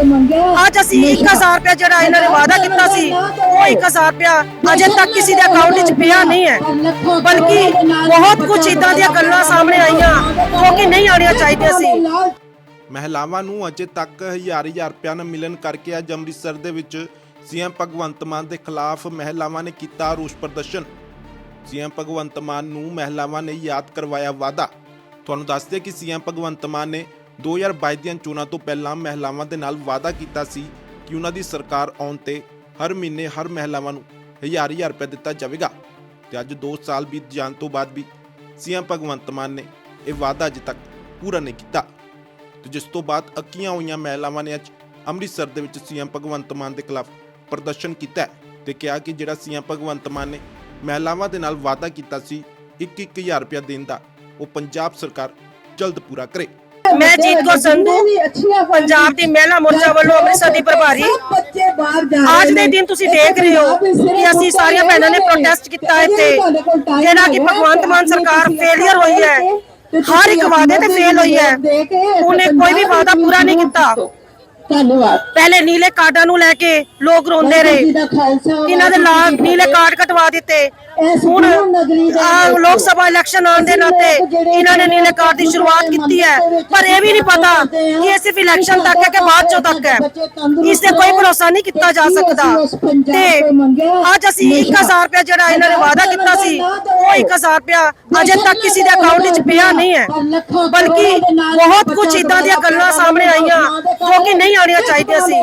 ਅੱਜ ਅਸੀਂ 1000 ਰੁਪਏ ਜਿਹੜਾ ਇਹਨਾਂ ਨੇ ਵਾਅਦਾ ਕੀਤਾ ਸੀ ਉਹ 1000 ਰੁਪਇਆ ਅਜੇ ਤੱਕ ਕਿਸੇ ਦੇ ਅਕਾਊਂਟ ਵਿੱਚ ਪਿਆ ਨਹੀਂ ਹੈ। ਬਲਕਿ ਬਹੁਤ ਕੁਝ ਇਦਾਂ ਦੀਆਂ ਗੱਲਾਂ ਸਾਹਮਣੇ ਆਈਆਂ ਜੋ ਕਿ ਨਹੀਂ ਆਉਣੀਆਂ ਚਾਹੀਦੀਆਂ ਸੀ। ਮਹਿਲਾਵਾਂ ਨੂੰ ਅਜੇ ਤੱਕ ਹਜ਼ਾਰ ਹਜ਼ਾਰ ਰੁਪਇਆ ਨਾ ਮਿਲਣ ਕਰਕੇ ਅੱਜ ਅੰਮ੍ਰਿਤਸਰ ਦੇ ਵਿੱਚ ਸੀਐਮ ਭਗਵੰਤ ਮਾਨ ਦੇ ਖਿਲਾਫ ਮਹਿਲਾਵਾਂ ਨੇ ਕੀਤਾ ਰੋਸ ਪ੍ਰਦਰਸ਼ਨ। ਸੀਐਮ ਭਗਵੰਤ ਮਾਨ ਨੂੰ ਮਹਿਲਾਵਾਂ ਨੇ ਯਾਦ ਕਰਵਾਇਆ ਵਾਅਦਾ। ਤੁਹਾਨੂੰ ਦੱਸ ਦਈਏ ਕਿ ਸੀਐਮ ਭਗਵੰਤ ਮਾਨ ਨੇ 2022 ਦੀਆਂ ਚੋਣਾਂ ਤੋਂ ਪਹਿਲਾਂ ਮਹਿਲਾਵਾਂ ਦੇ ਨਾਲ ਵਾਅਦਾ ਕੀਤਾ ਸੀ ਕਿ ਉਹਨਾਂ ਦੀ ਸਰਕਾਰ ਆਉਣ ਤੇ ਹਰ ਮਹੀਨੇ ਹਰ ਮਹਿਲਾਵਾਂ ਨੂੰ ਹਜ਼ਾਰ ਹਜ਼ਾਰ ਰੁਪਏ ਦਿੱਤਾ ਜਾਵੇਗਾ ਤੇ ਅੱਜ 2 ਸਾਲ ਬੀਤ ਜਾਣ ਤੋਂ ਬਾਅਦ ਵੀ ਸੀਐਮ ਭਗਵੰਤ ਮਾਨ ਨੇ ਇਹ ਵਾਅਦਾ ਅਜੇ ਤੱਕ ਪੂਰਾ ਨਹੀਂ ਕੀਤਾ। ਤੇ ਜਿਸ ਤੋਂ ਬਾਅਦ ਅੱਕੀਆਂ ਹੋਈਆਂ ਮਹਿਲਾਵਾਂ ਨੇ ਅੱਜ ਅੰਮ੍ਰਿਤਸਰ ਦੇ ਵਿੱਚ ਸੀਐਮ ਭਗਵੰਤ ਮਾਨ ਦੇ ਖਿਲਾਫ ਪ੍ਰਦਰਸ਼ਨ ਕੀਤਾ ਹੈ ਤੇ ਕਿਹਾ ਕਿ ਜਿਹੜਾ ਸੀਐਮ ਭਗਵੰਤ ਮਾਨ ਨੇ ਮਹਿਲਾਵਾਂ ਦੇ ਨਾਲ ਵਾਅਦਾ ਕੀਤਾ ਸੀ 1-1000 ਰੁਪਇਆ ਦੇਣ ਦਾ, ਉਹ ਪੰਜਾਬ ਸਰਕਾਰ ਜਲਦ ਪੂਰਾ ਕਰੇ। ਮੈਂ ਜੀਤ ਕੌਰ ਸੰਧੂ ਪੰਜਾਬ ਦੀ ਮਹਿਲਾ ਮੋਰਚਾ ਵੱਲੋਂ ਅੰਮ੍ਰਿਤਸਰ ਦੀ ਪ੍ਰਭਾਰੀ। ਅੱਜ ਦੇ ਦਿਨ ਤੁਸੀਂ ਦੇਖ ਰਹੇ ਹੋ ਕਿ ਅਸੀਂ ਸਾਰੀਆਂ ਭੈਣਾਂ ਨੇ ਪ੍ਰੋਟੈਸਟ ਕੀਤਾ ਇੱਥੇ। ਜਿਹੜਾ ਕਿ ਭਗਵੰਤ ਮਾਨ ਸਰਕਾਰ ਫੇਲਿਅਰ ਹੋਈ ਹੈ। ਹਰ ਇੱਕ ਵਾਅਦੇ ਤੇ ਫੇਲ ਹੋਈ ਹੈ। ਉਹਨੇ ਕੋਈ ਵੀ ਵਾਅਦਾ ਪੂਰਾ ਨਹੀਂ ਕੀਤਾ। ਧੰਨਵਾਦ। ਪਹਿਲੇ ਨੀਲੇ ਕਾਰਡਾਂ ਨੂੰ ਲੈ ਕੇ ਲੋਕ ਰੋਂਦੇ ਰਹੇ। ਇਹਨਾਂ ਦੇ ਲਾਲ ਨੀਲੇ ਕਾਰਡ ਕਟਵਾ ਦਿੱਤੇ। ਹੁਣ ਆਹ ਲੋਕ ਸਭਾ ਇਲੈਕਸ਼ਨ ਆਉਣ ਦੇ ਨਾਤੇ ਇਹਨਾਂ ਨੇ ਨੀਲੇ ਕਾਰਡ ਦੀ ਸ਼ੁਰੂਆਤ ਕੀਤੀ ਹੈ ਪਰ ਇਹ ਵੀ ਨਹੀਂ ਪਤਾ ਕਿ ਇਹ ਸਿਰਫ ਇਲੈਕਸ਼ਨ ਤੱਕ ਹੈ ਕਿ ਬਾਅਦ ਚੋਂ ਤੱਕ ਹੈ। ਇਸ ਤੇ ਕੋਈ ਭਰੋਸਾ ਨਹੀਂ ਕੀਤਾ ਜਾ ਸਕਦਾ। ਤੇ ਅੱਜ ਅਸੀਂ 1000 ਰੁਪਏ ਜਿਹੜਾ ਇਹਨਾਂ ਨੇ ਵਾਅਦਾ ਕੀਤਾ ਸੀ ਉਹ 1000 ਰੁਪਇਆ ਅਜੇ ਤੱਕ ਕਿਸੇ ਦੇ ਅਕਾਊਂਟ ਵਿੱਚ ਪਿਆ ਨਹੀਂ ਹੈ। ਬਲਕਿ ਬਹੁਤ ਕੁਝ ਇਦਾਂ ਦੀਆਂ ਗੱਲਾਂ ਸਾਹਮਣੇ ਆਈਆਂ ਜੋ ਕਿ ਨਹੀਂ ਆਉਣੀਆਂ ਚਾਹੀਦੀਆਂ ਸੀ।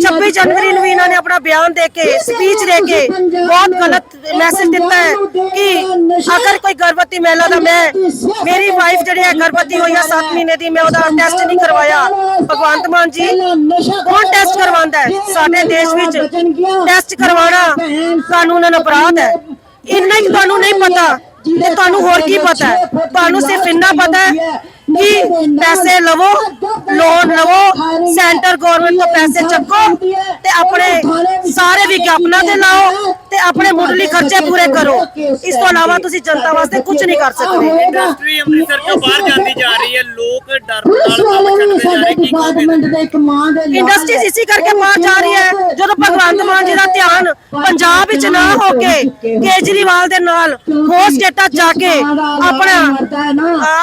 26 ਜਨਵਰੀ ਨੂੰ ਵੀ ਇਹਨਾਂ ਨੇ ਆਪਣਾ ਬਿਆਨ ਦੇ ਕੇ ਸਪੀਚ ਦੇ ਕੇ ਬਹੁਤ ਗਲਤ ਮੈਸੇਜ ਦਿੱਤਾ ਹੈ ਕਿ ਅਗਰ ਕੋਈ ਗਰਭਵਤੀ ਮਹਿਲਾ ਦਾ ਮੈਂ ਮੇਰੀ ਵਾਈਫ ਜਿਹੜੀ ਹੈ ਗਰਭਵਤੀ ਹੋਈ ਹੈ 7 ਮਹੀਨੇ ਦੀ ਮੈਂ ਉਹਦਾ ਟੈਸਟ ਨਹੀਂ ਕਰਵਾਇਆ। ਭਗਵੰਤ ਮਾਨ ਜੀ ਕੌਣ ਟੈਸਟ ਕਰਵਾਉਂਦਾ ਹੈ? ਸਾਡੇ ਦੇਸ਼ ਵਿੱਚ ਟੈਸਟ ਕਰਵਾਉਣਾ ਕਾਨੂੰਨ ਅਪਰਾਧ ਹੈ। ਇੰਨਾ ਹੀ ਤੁਹਾਨੂੰ ਨਹੀਂ ਪਤਾ ਤੇ ਤੁਹਾਨੂੰ ਹੋਰ ਕੀ ਪਤਾ ਹੈ? ਤੁਹਾਨੂੰ ਸਿਰਫ ਇੰਨਾ ਪਤਾ ਹੈ ਕਿ ਪੈਸੇ ਲਵੋ ਲੋਨ ਲਵੋ ਸੈਂਟਰ ਗਵਰਨਮੈਂਟ ਤੋਂ ਪੈਸੇ ਚੱਕੋ ਤੇ ਆਪਣੇ ਸਾਰੇ ਵਿਗਿਆਪਨਾਂ ਤੇ ਲਾਓ। ਤੇ ਆਪਣੇ ਮੁੱਢਲੀ ਖਰਚੇ ਪੂਰੇ ਕਰੋ। ਇਸ ਤੋਂ ਇਲਾਵਾ ਤੁਸੀਂ ਜਨਤਾ ਵਾਸਤੇ ਕੁਝ ਨਹੀਂ ਕਰ ਸਕਦੇ। ਇੰਡਸਟਰੀ ਅੰਮ੍ਰਿਤਸਰ ਤੋਂ ਬਾਹਰ ਜਾਂਦੀ ਜਾ ਰਹੀ ਹੈ। ਲੋਕ ਡਰ ਨਾਲ ਕੰਮ ਛੱਡਦੇ ਜਾ ਰਹੇ ਕੀ ਕਹੋਗੇ? ਗਵਰਨਮੈਂਟ ਦੇ ਇੱਕ ਮਾਂ ਦੇ ਇੰਡਸਟਰੀਜ਼ ਇਸੇ ਕਰਕੇ ਬਾਹਰ ਜਾ ਰਹੀ ਹੈ? ਜਦੋਂ ਭਗਵੰਤ ਮਾਨ ਜੀ ਦਾ ਧਿਆਨ ਪੰਜਾਬ ਵਿੱਚ ਨਾ ਹੋ ਕੇ ਕੇਜਰੀਵਾਲ ਦੇ ਨਾਲ ਹੋਰ ਸਟੇਟਾਂ 'ਚ ਜਾ ਕੇ ਆਪਣਾ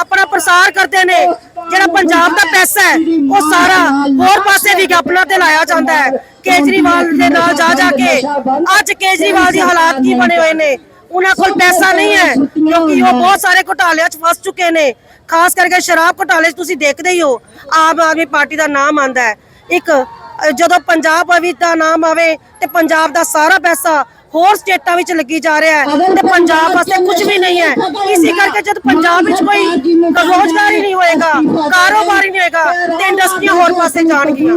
ਆਪਣਾ ਪ੍ਰਸਾਰ ਕਰਦੇ ਨੇ। ਜਿਹੜਾ ਪੰਜਾਬ ਦਾ ਪੈਸਾ ਹੈ, ਉਹ ਸਾਰਾ ਹੋਰ ਪਾਸੇ ਵਿਗਿਆਪਨਾਂ ਤੇ ਲਾਇਆ ਜਾਂਦਾ ਹੈ। ਕੇਜਰੀਵਾਲ ਦੇ ਨਾਲ ਜਾ ਜਾ ਕੇ ਅੱਜ ਕੇਜਰੀਵਾਲ ਦੀ ਹਾਲਾਤ ਕੀ ਬਣੇ ਹੋਏ ਨੇ? ਉਹਨਾਂ ਕੋਲ ਪੈਸਾ ਨਹੀਂ ਹੈ, ਕਿਉਂਕਿ ਉਹ ਬਹੁਤ ਸਾਰੇ ਘੁਟਾਲਿਆਂ 'ਚ ਫਸ ਚੁੱਕੇ ਨੇ। ਖਾਸ ਕਰਕੇ ਸ਼ਰਾਬ ਘੁਟਾਲੇ 'ਚ ਤੁਸੀਂ ਦੇਖਦੇ ਹੀ ਹੋ, ਆਮ ਆਦਮੀ ਪਾਰਟੀ ਦਾ ਨਾਮ ਆਂਦਾ ਹੈ। ਇੱਕ ਜਦੋਂ ਪੰਜਾਬ ਅਵੀ ਦਾ ਨਾਮ ਆਵੇ ਤੇ ਪੰਜਾਬ ਦਾ ਸਾਰਾ ਪੈਸਾ ਹੋਰ ਸਟੇਟਾਂ ਵਿੱਚ ਲੱਗੀ ਜਾ ਰਿਹਾ ਹੈ ਤੇ ਪੰਜਾਬ ਵਾਸਤੇ ਕੁਝ ਵੀ ਨਹੀਂ ਹੈ। ਇਸੇ ਕਰਕੇ ਜਦ ਪੰਜਾਬ ਵਿੱਚ ਕੋਈ ਰੋਜ਼ਗਾਰ ਹੀ ਨਹੀਂ ਹੋਏਗਾ ਕਾਰੋਬਾਰ ਹੀ ਨਹੀਂ ਹੋਏਗਾ ਤੇ ਇੰਡਸਟਰੀਆਂ ਹੋਰ ਪਾਸੇ ਜਾਣਗੀਆਂ।